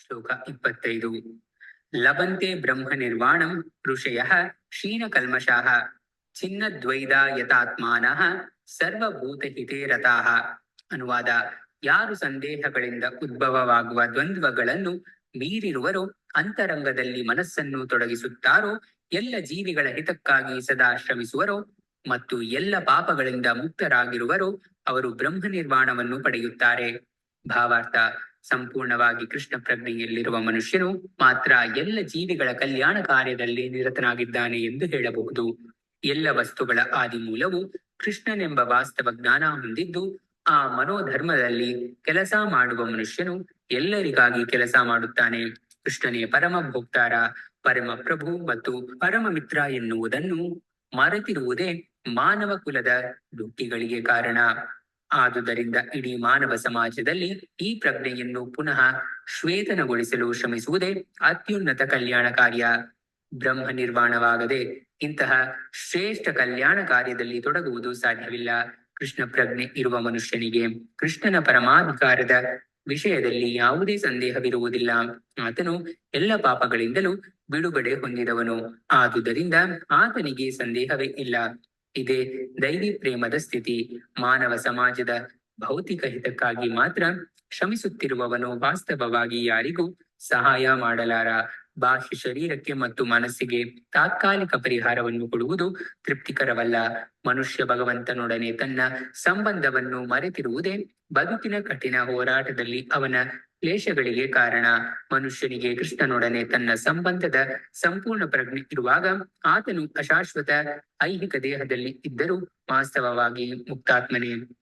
ಶ್ಲೋಕ ಇಪ್ಪತ್ತೈದು. ಲಭಂತೆ ಬ್ರಹ್ಮ ನಿರ್ವಾಣಂ ಋಷಯ ಕ್ಷೀಣಕಲ್ಮಷಾಃ ಚಿನ್ನದ್ವೈದ ಯಥಾತ್ಮಾನ ಸರ್ವಭೂತ ಹಿತೇ ರತಾಃ ಅನುವಾದ, ಯಾರು ಸಂದೇಹಗಳಿಂದ ಉದ್ಭವವಾಗುವ ದ್ವಂದ್ವಗಳನ್ನು ಮೀರಿರುವರೋ, ಅಂತರಂಗದಲ್ಲಿ ಮನಸ್ಸನ್ನು ತೊಡಗಿಸುತ್ತಾರೋ, ಎಲ್ಲ ಜೀವಿಗಳ ಹಿತಕ್ಕಾಗಿ ಸದಾ ಶ್ರಮಿಸುವರೋ, ಮತ್ತು ಎಲ್ಲ ಪಾಪಗಳಿಂದ ಮುಕ್ತರಾಗಿರುವರೋ, ಅವರು ಬ್ರಹ್ಮ ನಿರ್ವಾಣವನ್ನು ಪಡೆಯುತ್ತಾರೆ. ಭಾವಾರ್ಥ ಸಂಪೂರ್ಣವಾಗಿ ಕೃಷ್ಣ ಪ್ರಜ್ಞೆಯಲ್ಲಿರುವ ಮನುಷ್ಯನು ಮಾತ್ರ ಎಲ್ಲ ಜೀವಿಗಳ ಕಲ್ಯಾಣ ಕಾರ್ಯದಲ್ಲಿ ನಿರತನಾಗಿದ್ದಾನೆ ಎಂದು ಹೇಳಬಹುದು. ಎಲ್ಲ ವಸ್ತುಗಳ ಆದಿಮೂಲವು ಕೃಷ್ಣನೆಂಬ ವಾಸ್ತವ ಜ್ಞಾನ ಹೊಂದಿದ್ದು, ಆ ಮನೋಧರ್ಮದಲ್ಲಿ ಕೆಲಸ ಮಾಡುವ ಮನುಷ್ಯನು ಎಲ್ಲರಿಗಾಗಿ ಕೆಲಸ ಮಾಡುತ್ತಾನೆ. ಕೃಷ್ಣನೇ ಪರಮ ಭೋಕ್ತಾರ ಪರಮ ಪ್ರಭು ಮತ್ತು ಪರಮ ಮಿತ್ರ ಎನ್ನುವುದನ್ನು ಮರೆತಿರುವುದೇ ಮಾನವ ಕುಲದ ದುಃಖಿಗಳಿಗೆ ಕಾರಣ. ಆದುದರಿಂದ ಇಡೀ ಮಾನವ ಸಮಾಜದಲ್ಲಿ ಈ ಪ್ರಜ್ಞೆಯನ್ನು ಪುನಃ ಶ್ವೇತನಗೊಳಿಸಲು ಶ್ರಮಿಸುವುದೇ ಅತ್ಯುನ್ನತ ಕಲ್ಯಾಣ ಕಾರ್ಯ. ಬ್ರಹ್ಮ ನಿರ್ವಾಣವಾಗದೆ ಇಂತಹ ಶ್ರೇಷ್ಠ ಕಲ್ಯಾಣ ಕಾರ್ಯದಲ್ಲಿ ತೊಡಗುವುದು ಸಾಧ್ಯವಿಲ್ಲ. ಕೃಷ್ಣ ಪ್ರಜ್ಞೆ ಇರುವ ಮನುಷ್ಯನಿಗೆ ಕೃಷ್ಣನ ಪರಮಾಧಿಕಾರದ ವಿಷಯದಲ್ಲಿ ಯಾವುದೇ ಸಂದೇಹವಿರುವುದಿಲ್ಲ. ಆತನು ಎಲ್ಲ ಪಾಪಗಳಿಂದಲೂ ಬಿಡುಗಡೆ ಹೊಂದಿದವನು. ಆದುದರಿಂದ ಆತನಿಗೆ ಸಂದೇಹವೇ ಇಲ್ಲ. ಇದೇ ದೈವಿ ಪ್ರೇಮದ ಸ್ಥಿತಿ. ಮಾನವ ಸಮಾಜದ ಭೌತಿಕ ಹಿತಕ್ಕಾಗಿ ಮಾತ್ರ ಶ್ರಮಿಸುತ್ತಿರುವವನು ವಾಸ್ತವವಾಗಿ ಯಾರಿಗೂ ಸಹಾಯ ಮಾಡಲಾರ. ಬಾಹ್ಯ ಶರೀರಕ್ಕೆ ಮತ್ತು ಮನಸ್ಸಿಗೆ ತಾತ್ಕಾಲಿಕ ಪರಿಹಾರವನ್ನು ಕೊಡುವುದು ತೃಪ್ತಿಕರವಲ್ಲ. ಮನುಷ್ಯ ಭಗವಂತನೊಡನೆ ತನ್ನ ಸಂಬಂಧವನ್ನು ಮರೆತಿರುವುದೇ ಬದುಕಿನ ಕಠಿಣ ಹೋರಾಟದಲ್ಲಿ ಅವನ ಕ್ಲೇಶಗಳಿಗೆ ಕಾರಣ. ಮನುಷ್ಯನಿಗೆ ಕೃಷ್ಣನೊಡನೆ ತನ್ನ ಸಂಬಂಧದ ಸಂಪೂರ್ಣ ಪ್ರಜ್ಞೆ ಇರುವಾಗ ಆತನು ಅಶಾಶ್ವತ, ಐಹಿಕ ದೇಹದಲ್ಲಿ ಇದ್ದರೂ ವಾಸ್ತವವಾಗಿ ಮುಕ್ತಾತ್ಮನೇ.